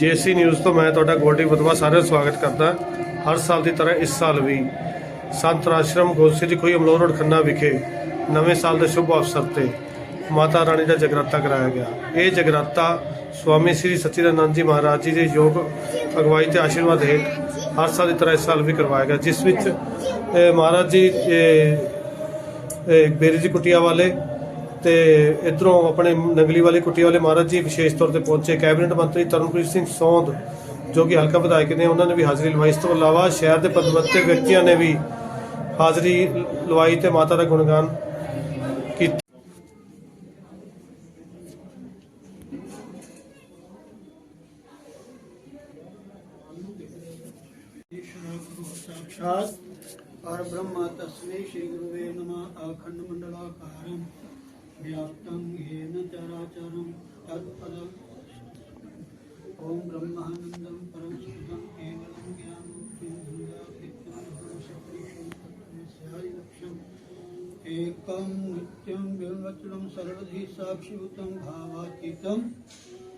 JC news ਤੋਂ ਮੈਂ ਤੁਹਾਡਾ ਗੋਲਡੀ ਬਦਵਾ ਸਾਰਿਆਂ ਦਾ ਸਵਾਗਤ ਕਰਦਾ। ਹਰ ਸਾਲ ਦੀ ਤਰ੍ਹਾਂ ਇਸ ਸਾਲ ਵੀ ਸੰਤ ਆਸ਼ਰਮ ਗੋਸੇ ਦੀ ਕੋਈ ਅਮਲੋਰ ਰੋਡ ਖੰਨਾ ਵਿਖੇ ਨਵੇਂ ਸਾਲ ਦੇ ਸ਼ੁਭ ਅਵਸਰ ਤੇ ਮਾਤਾ ਰਾਣੀ ਦਾ ਜਗਰਾਤਾ ਕਰਾਇਆ ਗਿਆ। ਇਹ ਜਗਰਾਤਾ ਸਵਾਮੀ ਸ੍ਰੀ ਸਚਿਦਾਨੰਦ ਜੀ ਮਹਾਰਾਜ ਜੀ ਦੇ ਯੋਗ ਅਗਵਾਈ ਤੇ ਆਸ਼ੀਰਵਾਦ ਹੇਠ ਹਰ ਸਾਲ ਦੀ ਤਰ੍ਹਾਂ ਇਸ ਸਾਲ ਵੀ ਕਰਵਾਇਆ ਗਿਆ, ਜਿਸ ਵਿੱਚ ਮਹਾਰਾਜ ਜੀ ਬੇਰੀ ਜੀ ਕੁਟੀਆ ਵਾਲੇ ਤੇ ਇਧਰੋਂ ਆਪਣੇ ਨੰਗਲੀ ਵਾਲੇ ਕੁੱਟੀ ਵਾਲੇ ਮਹਾਰਾਜ ਜੀ ਵਿਸ਼ੇਸ਼ ਤੌਰ ਤੇ ਪਹੁੰਚੇ ਕੈਬਨਿਟ ਮੰਤਰੀ ਤਰਨਪ੍ਰੀਤ ਸਿੰਘ ਸੌਂਦ ਜੋ ਕਿ ਹਲਕਾ ਵਿਧਾਇਕ ਨੇ ਉਹਨਾਂ ਨੇ ਵੀ ਹਾਜ਼ਰੀ ਲਵਾਈ ਇਸ ਤੋਂ ਇਲਾਵਾ ਸ਼ਹਿਰ ਦੇ ਪਦਵੰਤੇ ਵਿਅਕਤੀਆਂ ਨੇ ਵੀ ਹਾਜ਼ਰੀ ਲਵਾਈ ਤੇ ਮਾਤਾ ਦਾ ਗੁਣਗਾਨ ਕੀਤਾ साक्षात और ब्रह्म तस्मै श्री गुरुवे नमः अखंड मंडलाकारं व्याप्तं येन चराचरं तत्पदम् ॐ ब्रह्मानन्दं परं सुखं केवलं ज्ञानमुक्तिं एकं नित्यं बिल्वचनं सर्वधि साक्षिभूतं भावातीतं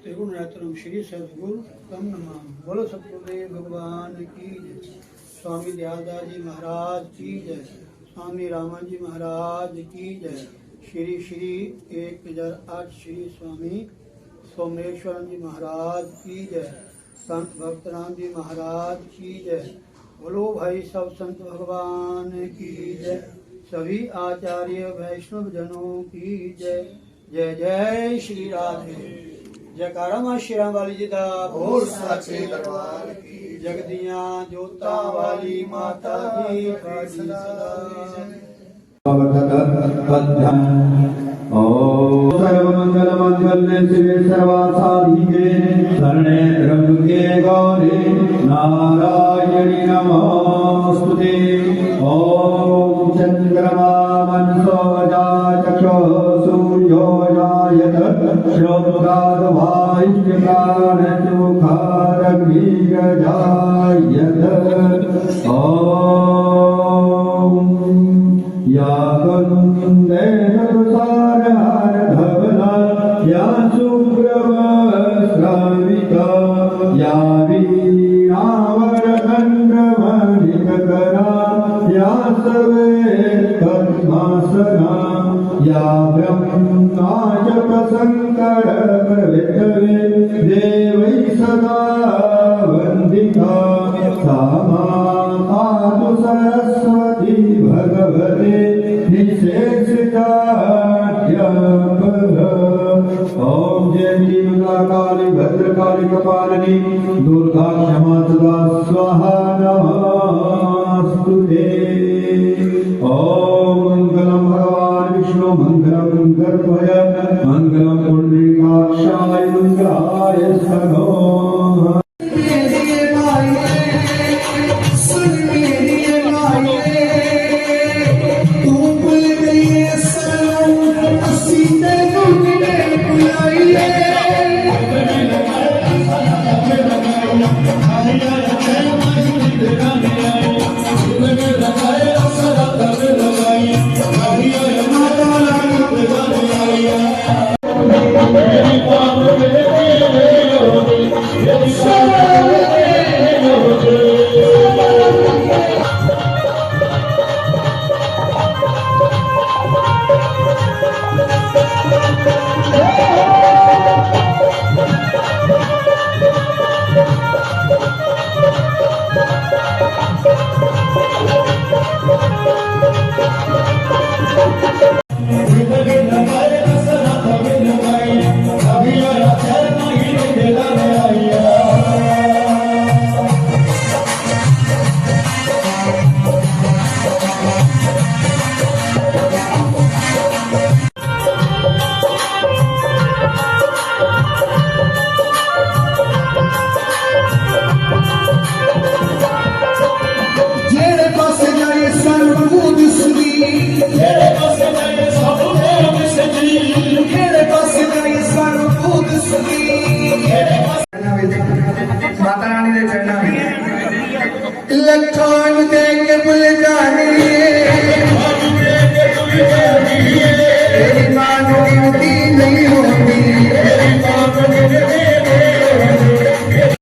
त्रिगुणरत्नं श्री सद्गुरु तम नमः बोलो सतगुरुदेव भगवान की जय स्वामी दयादा जी महाराज की जय स्वामी रामन जी महाराज की जय श्री श्री एक हजार आठ श्री स्वामी सोमेश्वर जी महाराज की जय संत भक्तराम जी महाराज की जय बोलो भाई सब संत भगवान की जय सभी आचार्य वैष्णव जनों की जय जय जय श्री राधे ਜੈਕਾਰਾ ਮਾ ਸ਼ੇਰਾਂ ਵਾਲੀ ਜੀ ਦਾ ਬੋਲ ਸਾਚੇ ਦਰਬਾਰ ਕੀ ਜਗਦੀਆਂ ਜੋਤਾਂ ਵਾਲੀ ਮਾਤਾ ਜੀ ਤੁਹਾਡੀ ਸਦਾ सर्वमङ्गलमङ्गल्ये शिवे सर्वासाधिके शरणे रङ्गे गौरे नारायणि नस्तु ॐ चन्द्रमामनसोदाय सूर्योदायत शोरागवाहि ॐ श्राविता या वीणावयसङ्क्रमधिकरा या सवे पद्मासना या ब्रह्माचतशङ्करवे काली भद्रकाली कपालिनी दुर्गा क्षमा सदा स्वाहा नमस्तु ते ॐ मङ्गलं भगवान् विष्णु मङ्गलं गर्भय ਭੁੱਲ ਜਾਣੀ ਤੇਰੀ ਮਾਂ ਨੂੰ ਦੀ